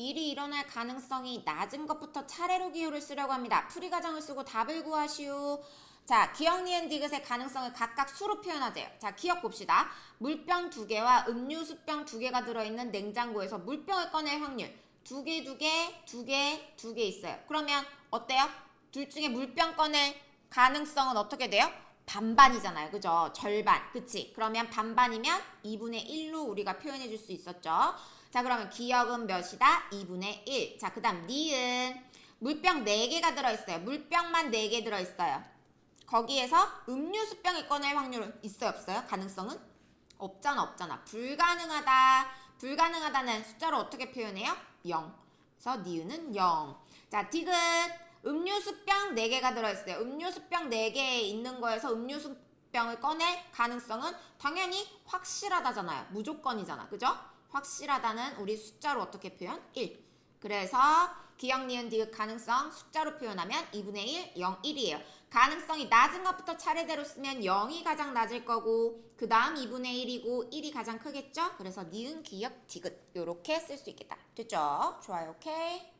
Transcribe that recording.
일이 일어날 가능성이 낮은 것부터 차례로 기호를 쓰려고 합니다. 풀이 과정을 쓰고 답을 구하시오. 자, 기억, 니은, 디귿의 가능성을 각각 수로 표현하세요. 자, 기억 봅시다. 물병 두 개와 음료수병 두 개가 들어있는 냉장고에서 물병을 꺼낼 확률. 두 개, 두 개, 두 개, 두 개 있어요. 그러면 어때요? 둘 중에 물병 꺼낼 가능성은 어떻게 돼요? 반반이잖아요. 그죠? 절반. 그치? 그러면 반반이면 2분의 1로 우리가 표현해 줄 수 있었죠. 자, 그러면 기억은 몇이다? 2분의 1. 자, 그 다음 니은. 물병 4개가 들어있어요. 물병만 4개 들어있어요. 거기에서 음료수병을 꺼낼 확률은 있어요? 없어요? 가능성은? 없잖아, 없잖아. 불가능하다. 불가능하다는 숫자로 어떻게 표현해요? 0. 그래서 니은은 0. 자, 디귿. 음료수병 4개가 들어있어요. 음료수병 4개에 있는 거에서 음료수병을 꺼낼 가능성은 당연히 확실하다잖아요. 무조건이잖아. 그죠? 확실하다는 우리 숫자로 어떻게 표현? 1. 그래서 기억, 니은, 디귿 가능성 숫자로 표현하면 2분의 1, 0, 1이에요. 가능성이 낮은 것부터 차례대로 쓰면 0이 가장 낮을 거고 그 다음 2분의 1이고 1이 가장 크겠죠? 그래서 니은, 기억, 디귿 이렇게 쓸 수 있겠다. 됐죠? 좋아요. 오케이.